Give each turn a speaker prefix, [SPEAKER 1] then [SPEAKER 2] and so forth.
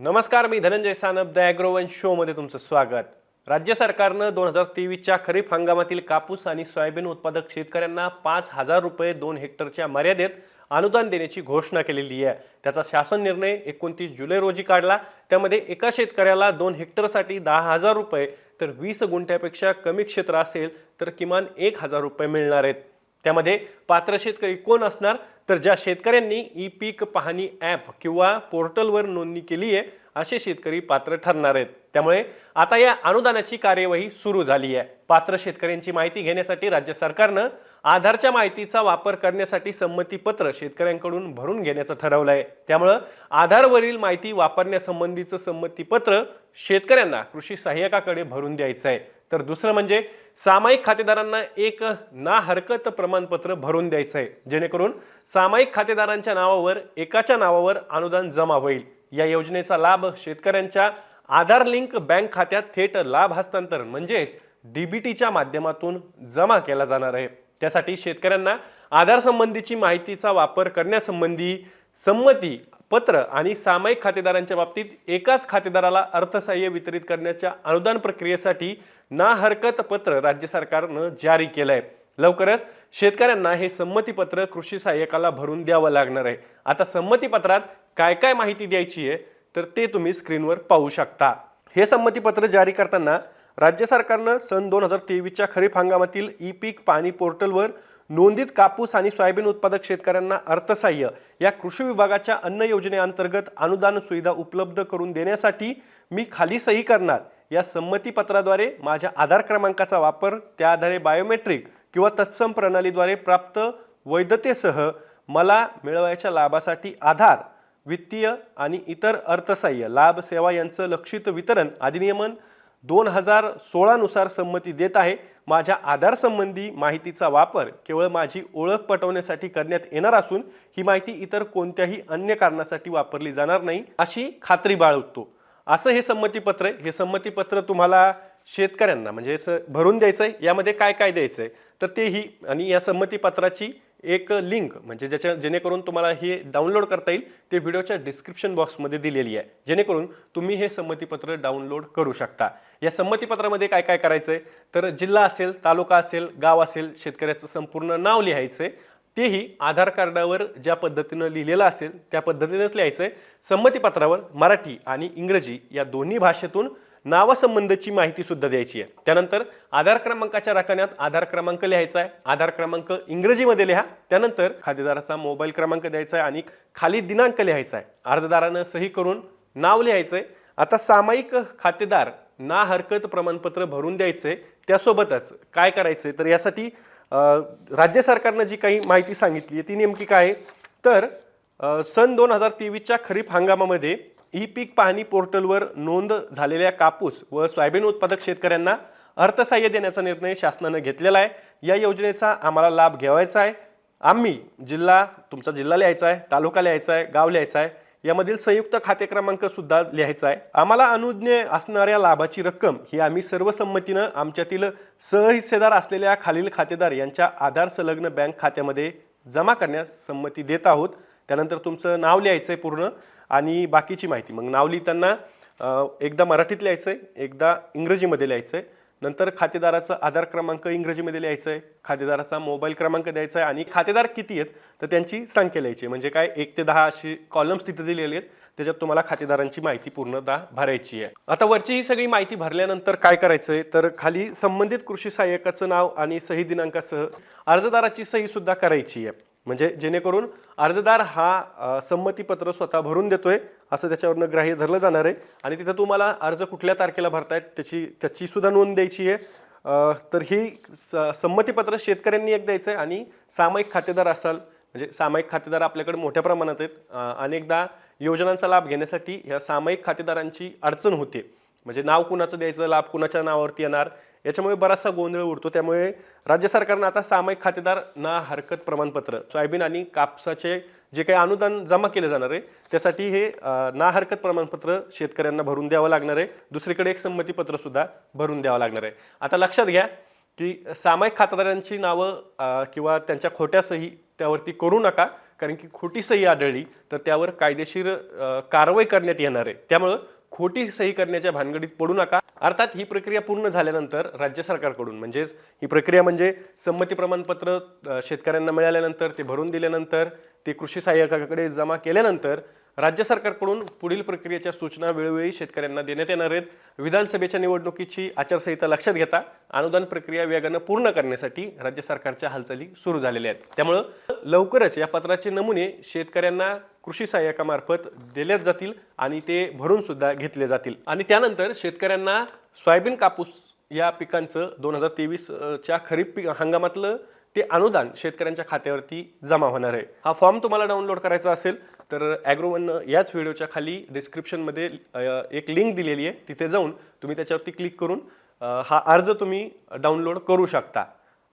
[SPEAKER 1] नमस्कार मी धनंजय सानप द ॲग्रोवन शोमध्ये तुमचं स्वागत. राज्य सरकारनं दोन हजार तेवीसच्या खरीप हंगामातील कापूस आणि सोयाबीन उत्पादक शेतकऱ्यांना पाच हजार रुपये दोन हेक्टरच्या मर्यादेत अनुदान देण्याची घोषणा केलेली आहे. त्याचा शासन निर्णय एकोणतीस जुलै रोजी काढला. त्यामध्ये एका शेतकऱ्याला दोन हेक्टरसाठी दहा हजार रुपये तर वीस गुंठ्यापेक्षा कमी क्षेत्र असेल तर किमान एक हजार रुपये मिळणार आहेत. त्यामध्ये पात्र शेतकरी कोण असणार? तर ज्या शेतकऱ्यांनी ई पीक पाहणी ॲप किंवा पोर्टलवर नोंदणी केली आहे असे शेतकरी पात्र ठरणार आहेत. त्यामुळे आता या अनुदानाची कार्यवाही सुरू झाली आहे. पात्र शेतकऱ्यांची माहिती घेण्यासाठी राज्य सरकारनं आधारच्या माहितीचा वापर करण्यासाठी संमतीपत्र शेतकऱ्यांकडून भरून घेण्याचं ठरवलं आहे त्यामुळं आधारवरील माहिती वापरण्यासंबंधीचं संमतीपत्र शेतकऱ्यांना कृषी सहाय्यकाकडे भरून द्यायचं आहे तर दुसरं म्हणजे सामायिक खातेदारांना एक ना हरकत प्रमाणपत्र भरून द्यायचं आहे जेणेकरून सामायिक खातेदारांच्या नावावर एकाच्या नावावर अनुदान जमा होईल. या योजनेचा लाभ शेतकऱ्यांच्या आधार लिंक बँक खात्यात थेट लाभ हस्तांतरण म्हणजेच डीबीटीच्या माध्यमातून जमा केला जाणार आहे. त्यासाठी शेतकऱ्यांना आधार संबंधीची माहितीचा वापर करण्यासंबंधी संमती पत्र आणि सामायिक खातेदारांच्या बाबतीत एकाच खातेदाराला अर्थसहाय्य वितरित करण्याच्या अनुदान प्रक्रियेसाठी ना हरकत पत्र राज्य सरकारनं जारी केलं आहे लवकरच शेतकऱ्यांना हे संमतीपत्र कृषी सहाय्यकाला भरून द्यावं लागणार आहे. आता संमतीपत्रात काय काय माहिती द्यायची आहे तर ते तुम्ही स्क्रीनवर पाहू शकता. हे संमतीपत्र जारी करताना राज्य सरकारनं सन दोन हजार तेवीसच्या खरीप हंगामातील ई पीक पाणी पोर्टलवर नोंदीत कापूस आणि सोयाबीन उत्पादक शेतकऱ्यांना अर्थसहाय्य या कृषी विभागाच्या अन्न योजनेअंतर्गत अनुदान सुविधा उपलब्ध करून देण्यासाठी मी खाली सही करणार. या संमतीपत्राद्वारे माझ्या आधार क्रमांकाचा वापर त्या आधारे बायोमेट्रिक किंवा तत्सम प्रणालीद्वारे प्राप्त वैधतेसह मला मिळवायच्या लाभासाठी आधार वित्तीय आणि इतर अर्थसहाय्य लाभ सेवा यांचं लक्षित वितरण अधिनियमन दोन हजार सोळानुसार संमती देत आहे. माझ्या आधारसंबंधी माहितीचा वापर केवळ माझी ओळख पटवण्यासाठी करण्यात येणार असून ही माहिती इतर कोणत्याही अन्य कारणासाठी वापरली जाणार नाही अशी खात्री बाळगतो. असं हे संमतीपत्र आहे. हे संमतीपत्र तुम्हाला शेतकऱ्यांना म्हणजे भरून द्यायचं आहे यामध्ये काय काय द्यायचं आहे तर तेही आणि या संमतीपत्राची एक लिंक म्हणजे ज्याच्या जेणेकरून तुम्हाला हे डाउनलोड करता येईल ते व्हिडिओच्या डिस्क्रिप्शन बॉक्समध्ये दिलेली आहे. जेणेकरून तुम्ही हे संमतीपत्र डाउनलोड करू शकता. या संमतीपत्रामध्ये काय काय करायचं आहे तर जिल्हा असेल तालुका असेल गाव असेल शेतकऱ्याचं संपूर्ण नाव लिहायचं आहे तेही आधार कार्डावर ज्या पद्धतीनं लिहिलेलं असेल त्या पद्धतीनेच लिहायचं आहे संमतीपत्रावर मराठी आणि इंग्रजी या दोन्ही भाषेतून नावासंबंधीची माहिती सुद्धा द्यायची आहे. त्यानंतर आधार क्रमांकाच्या राखण्यात आधार क्रमांक लिहायचा आहे. आधार क्रमांक इंग्रजीमध्ये लिहा. त्यानंतर खातेदाराचा मोबाईल क्रमांक द्यायचा आहे आणि खाली दिनांक लिहायचा आहे. अर्जदारानं सही करून नाव लिहायचं आहे आता सामायिक खातेदार ना हरकत प्रमाणपत्र भरून द्यायचंय. त्यासोबतच काय करायचंय? तर यासाठी राज्य सरकारनं जी काही माहिती सांगितली आहे ती नेमकी काय तर सन दोन हजार तेवीसच्या खरीप हंगामामध्ये ई पीक पाहणी पोर्टलवर नोंद झालेल्या कापूस व सोयाबीन उत्पादक शेतकऱ्यांना अर्थसहाय्य देण्याचा निर्णय शासनानं घेतलेला आहे. या योजनेचा आम्हाला लाभ घ्यावायचा आहे. आम्ही जिल्हा तुमचा जिल्हा लिहायचा आहे तालुका लिहायचा आहे गाव लिहायचा आहे. यामधील संयुक्त खाते क्रमांक सुद्धा लिहायचा आहे. आम्हाला अनुज्ञे असणाऱ्या लाभाची रक्कम ही आम्ही सर्वसंमतीनं आमच्यातील सहहिस्सेदार असलेल्या खालील खातेदार यांच्या आधार संलग्न बँक खात्यामध्ये जमा करण्यास संमती देत आहोत. त्यानंतर तुमचं नाव लिहायचं आहे पूर्ण आणि बाकीची माहिती. मग नाव लिहिताना एकदा मराठीत लिहायचं आहे एकदा इंग्रजीमध्ये लिहायचं आहे नंतर खातेदाराचा आधार क्रमांक इंग्रजीमध्ये लिहायचा आहे खातेदाराचा मोबाईल क्रमांक द्यायचा आहे आणि खातेदार किती आहेत तर त्यांची संख्या लिहायची. आहे म्हणजे काय एक ते दहा अशी कॉलम्स तिथे दिलेले आहेत त्याच्यात तुम्हाला खातेदारांची माहिती पूर्णतः भरायची आहे. आता वरची ही सगळी माहिती भरल्यानंतर काय करायचं आहे तर खाली संबंधित कृषी सहाय्यकाचं नाव आणि सही दिनांकासह अर्जदाराची सही सुद्धा करायची आहे. म्हणजे जेणेकरून अर्जदार हा संमतीपत्र स्वतः भरून देतोय असं त्याच्यावरनं ग्राह्य धरलं जाणार आहे. आणि तिथं तुम्हाला अर्ज कुठल्या तारखेला भरतायत त्याची त्याची सुद्धा नोंद द्यायची आहे. तर ही स- संमतीपत्र शेतकऱ्यांनी एक द्यायचं आहे आणि सामायिक खातेदार असाल म्हणजे सामायिक खातेदार आपल्याकडे मोठ्या प्रमाणात आहेत. अनेकदा योजनांचा लाभ घेण्यासाठी ह्या सामायिक खातेदारांची अडचण होते. म्हणजे नाव कुणाचं द्यायचं लाभ कुणाच्या नावावरती येणार याच्यामुळे बराचसा गोंधळ उडतो. त्यामुळे राज्य सरकारनं आता सामायिक खातेदार ना हरकत प्रमाणपत्र सोयाबीन आणि कापसाचे जे काही अनुदान जमा केले जाणार आहे त्यासाठी हे ना हरकत प्रमाणपत्र शेतकऱ्यांना भरून द्यावं लागणार आहे. दुसरीकडे एक संमतीपत्रसुद्धा भरून द्यावं लागणार आहे. आता लक्षात घ्या की सामायिक खातेदारांची नावं किंवा त्यांच्या खोट्या सही त्यावरती करू नका कारण की खोटी सही आढळली तर त्यावर कायदेशीर कारवाई करण्यात येणार आहे. त्यामुळं खोटी सही करण्याच्या भानगडीत पडू नका. अर्थात ही प्रक्रिया पूर्ण झाल्यानंतर राज्य सरकारकडून म्हणजेच ही प्रक्रिया म्हणजे संमती प्रमाणपत्र शेतकऱ्यांना मिळाल्यानंतर ते भरून दिल्यानंतर ते कृषी सहाय्यकाकडे जमा केल्यानंतर राज्य सरकारकडून पुढील प्रक्रियेच्या सूचना वेळोवेळी शेतकऱ्यांना देण्यात येणार आहेत. विधानसभेच्या निवडणुकीची आचारसंहिता लक्षात घेता अनुदान प्रक्रिया वेगानं पूर्ण करण्यासाठी राज्य सरकारच्या हालचाली सुरू झालेल्या आहेत. त्यामुळं लवकरच या पत्राचे नमुने शेतकऱ्यांना कृषी सहाय्यकामार्फत दिल्याच जातील आणि ते भरून सुद्धा घेतले जातील. आणि त्यानंतर शेतकऱ्यांना सोयाबीन कापूस या पिकांचं दोन हजार तेवीसच्या खरीप पिक हंगामातलं ते अनुदान शेतकऱ्यांच्या खात्यावरती जमा होणार आहे. हा फॉर्म तुम्हाला डाउनलोड करायचा असेल तर ॲग्रोवन याच व्हिडिओच्या खाली डिस्क्रिप्शनमध्ये एक लिंक दिलेली आहे. तिथे जाऊन तुम्ही त्याच्यावरती क्लिक करून हा अर्ज तुम्ही डाउनलोड करू शकता.